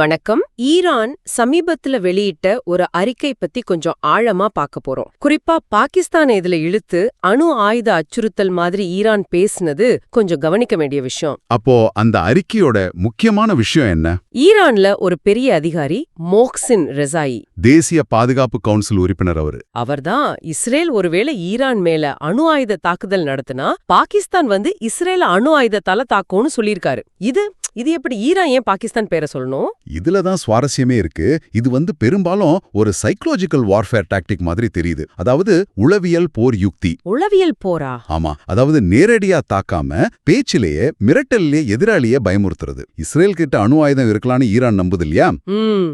வணக்கம். ஈரான் சமீபத்துல வெளியிட்ட ஒரு அறிக்கை பத்தி கொஞ்சம் ஆழமா பார்க்க போறோம். குறிப்பா பாகிஸ்தான் இதுல இழுத்து அணு ஆயுத அச்சுறுத்தல் மாதிரி ஈரான் பேசுனது கொஞ்சம் கவனிக்க வேண்டிய விஷயம். அப்போ அந்த அறிக்கையோட முக்கியமான விஷயம் என்ன? ஈரான்ல ஒரு பெரிய அதிகாரி மோக்சின் ரெசாயி. தேசிய பாதுகாப்பு கவுன்சில் உறுப்பினர் அவரு. அவர்தான் இஸ்ரேல் ஒருவேளை ஈரான் மேல அணு ஆயுத தாக்குதல் நடத்தினா பாகிஸ்தான் வந்து இஸ்ரேல அணு ஆயுதத்தால தாக்கும்னு சொல்லியிருக்காரு. இது இது எப்படி ஈரான் ஏன் பாகிஸ்தான் பேரை சொல்லணும்? இதுல தான் சுவாரஸ்யமே இருக்கு. இது வந்து பெரும்பாலும் ஒரு சைக்கலாஜிக்கல் வார்ஃபேர் டாக்டிக் மாதிரி தெரியுது. அதாவது உளவியல் போர் யுக்தி. உளவியல் போரா? ஆமா. அதாவது நேரடியா தாக்காம பேச்சிலேயே மிரட்டல்லே எதிராளியே பயமுறுத்துறது. இஸ்ரேல் கிட்ட அணு ஆயுதம் இருக்கலாம்னு ஈரான் நம்புது இல்லையா?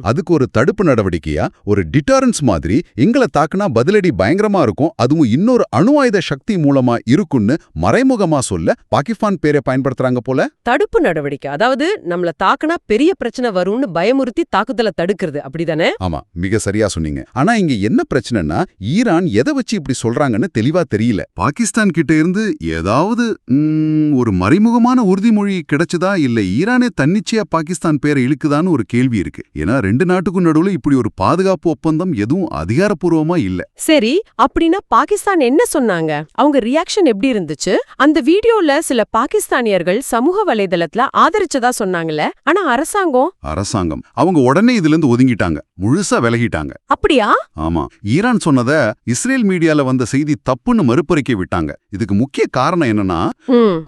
அதுக்கு ஒரு தடுப்பு நடவடிக்கையா? ஒரு டிட்டரன்ஸ் மாதிரி எங்களை தாக்குனா பதிலடி பயங்கரமா இருக்கும். அதுவும் இன்னொரு அணு ஆயுத சக்தி மூலமா இருக்குன்னு மறைமுகமா சொல்ல பாகிஸ்தான் பேரை பயன்படுத்துறாங்க போல. தடுப்பு நடவடிக்கை. அதாவது நம்மள தாக்குனா பெரிய பிரச்சனை வரும்னு பயமுறுத்தி தாக்குதலை தடுக்கிறது. அப்படிதானே? ஆமா மிக சரியா சொன்னீங்க. ஆனா இங்க என்ன பிரச்சனைனா ஈரான் எதை வச்சு இப்படி சொல்றாங்கன்னு தெளிவா தெரியல. பாகிஸ்தான் கிட்ட இருந்து ஏதாவது ஒரு மறைமுகமான உறுதிமொழி கிடைச்சதா? இல்ல ஈரானே தன்னிச்சையா பாகிஸ்தான் பேரை இழுக்குதான்னு ஒரு கேள்வி இருக்கு. ஏன்னா ரெண்டு நாட்டுக்கும் நடுவுல இப்படி ஒரு பாதுகாப்பு ஒப்பந்தம் எதுவும் அதிகாரப்பூர்வமா இல்ல. சரி அப்படின்னா பாகிஸ்தான் என்ன சொன்னாங்க? அவங்க ரியாக்ஷன் எப்படி இருந்துச்சு? அந்த வீடியோல சில பாகிஸ்தானியர்கள் சமூக வலைதளத்துல ஆதரிச்சதா சொன்னாங்கல்ல. ஆனா அரசாங்கம்? அரசாங்கம் அவங்க உடனே இதுல இருந்து ஒதுங்கிட்டாங்க. முழுசா விலகிட்டாங்க. அப்படியா? ஆமா. ஈரான் சொன்னத இஸ்ரேல் மீடியால வந்த செய்தி தப்புன்னு மறுப்பறிக்கை விட்டாங்க. இதுக்கு முக்கிய காரணம் என்னன்னா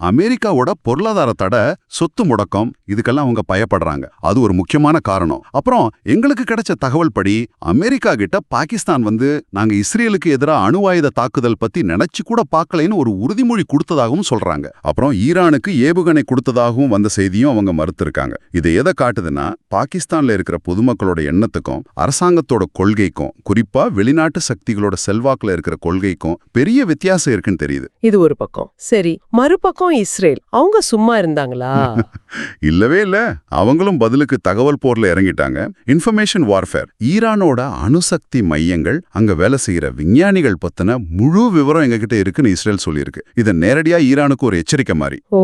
அமெரிக்காவோட பொருளாதார தடை சொத்து முடக்கம் இதுக்கெல்லாம் அவங்க பயப்படுறாங்க. அது ஒரு முக்கியமான காரணம். அப்புறம் எங்களுக்கு கிடைச்ச தகவல் படி அமெரிக்கா கிட்ட பாகிஸ்தான் வந்து நாங்க இஸ்ரேலுக்கு எதிராக அணு ஆயுத தாக்குதல் பத்தி நினைச்சு கூட பார்க்கலைன்னு ஒரு உறுதிமொழி கொடுத்ததாகவும் சொல்றாங்க. அப்புறம் ஈரானுக்கு ஏவுகணை கொடுத்ததாகவும் வந்த செய்தியும் அவங்க மறுத்திருக்காங்க. இது எதை காட்டுதுன்னா பாகிஸ்தான்ல இருக்கிற பொதுமக்களோட எண்ணத்துக்கும் அரசாங்கத்தோட கொள்கைக்கும் குறிப்பா வெளிநாட்டு சக்திகளோட செல்வாக்குல இருக்கிற கொள்கைக்கும் பெரிய வித்தியாசம் இருக்குன்னு தெரியுது. இது ஒரு பக்கம். சரி மறுபக்கம் இஸ்ரேல். அவங்க சும்மா இருந்தாங்களா? இல்லவே இல்ல. அவங்களும் பதிலுக்கு தகவல் போர்ல இறங்கிட்டாங்க. இன்ஃபர்மேஷன் வார்ஃபேர் ஈரானோட அணுசக்தி மையங்கள் அங்க வேலை செய்யற விஞ்ஞானிகள் பத்தின முழு விவரம் எங்ககிட்ட இருக்குன்னு இஸ்ரேல் சொல்லியிருக்கு. இதை நேரடியா ஈரானுக்கு ஒரு எச்சரிக்கை மாதிரி ஓ.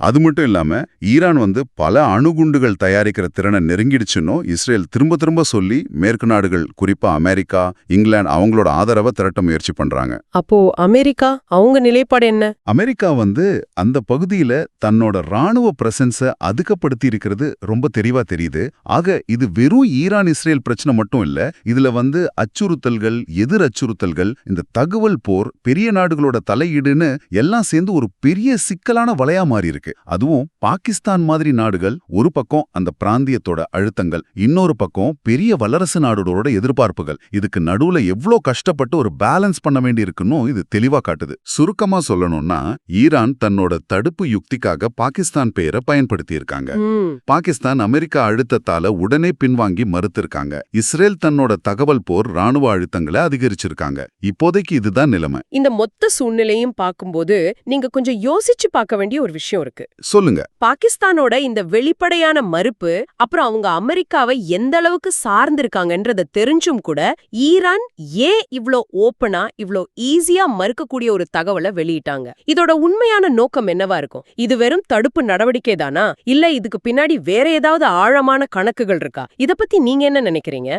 அது மட்டும் இல்லாம ஈரான் வந்து பல அணுகுண்டுகள் தயாரிக்கிற திறனை நெருங்கிடுச்சுன்னு இஸ்ரேல் திரும்ப திரும்ப சொல்லி மேற்கு நாடுகள் குறிப்பா அமெரிக்கா இங்கிலாந்து அவங்களோட ஆதரவை திரட்ட முயற்சி பண்றாங்க. அப்போ அமெரிக்கா அவங்க நிலைப்பாடு என்ன? அமெரிக்கா வந்து அந்த பகுதியில தன்னோட ராணுவ பிரசன்ஸ அதுக்கப்படுத்தி இருக்கிறது ரொம்ப தெளிவா தெரியுது. ஆக இது வெறும் ஈரான் இஸ்ரேல் பிரச்சனை மட்டும் இல்ல இதுல வந்து அச்சுறுத்தல்கள் எதிர் அச்சுறுத்தல்கள் இந்த தகவல் போர் பெரிய நாடுகளோட தலையீடுன்னு எல்லாம் சேர்ந்து ஒரு பெரிய சிக்கலான வலையா மாறி இருக்கு அதுவும் பாகிஸ்தான் மாதிரி நாடுகள் ஒரு பக்கம் அந்த பிராந்தியத்தோட அழுத்தங்கள் இன்னொரு பக்கம் பெரிய வல்லரசு நாடுகளோட எதிர்பார்ப்புகள். இதுக்கு நடுவுல எவ்ளோ கஷ்டப்பட்டு ஒரு பேலன்ஸ் பண்ண வேண்டி இருக்குன்னு இது தெளிவா காட்டுது. சுருக்கமா சொல்லணும்னா ஈரான் தன்னோட தடுப்பு யுக்திக்காக பாகிஸ்தான் பெயரை பயன்படுத்தி இருக்காங்க ம். பாகிஸ்தான் அமெரிக்கா அழுத்தத்தால உடனே பின்வாங்கி மறுத்திருக்காங்க. இஸ்ரேல் தன்னோட தகவல் போர் ராணுவ அழுத்தங்களை அதிகரிச்சிருக்காங்க. இப்போதைக்கு இதுதான் நிலைமை. இந்த மொத்த சூழ்நிலையும் பார்க்கும்போது நீங்க கொஞ்சம் யோசிச்சு பார்க்க வேண்டிய ஒரு விஷயம் இருக்கு. சொல்லுங்க. பாகிஸ்தானோட இந்த வெளிப்படையான மறுப்பு அப்புறம் அவங்க அமெரிக்காவை எந்த அளவுக்கு சார்ந்திருக்காங்கன்றத தெரிஞ்சும் கூட ஈரான் ஏன் இவ்ளோ ஓப்பனா இவ்ளோ ஈஸியா மறுக்கக்கூடிய ஒரு தகவலை வெளியிட்டாங்க. இதோட உண்மையான நோக்கம் என்னவா இருக்கும்? இது வெறும் தடுப்பு நடவடிக்கை தானா? இல்ல இதுக்கு பின்னாடி வேற ஏதாவது ஆழமான கணக்குகள் இருக்கா? இத பத்தி நீங்க என்ன நினைக்கிறீங்க?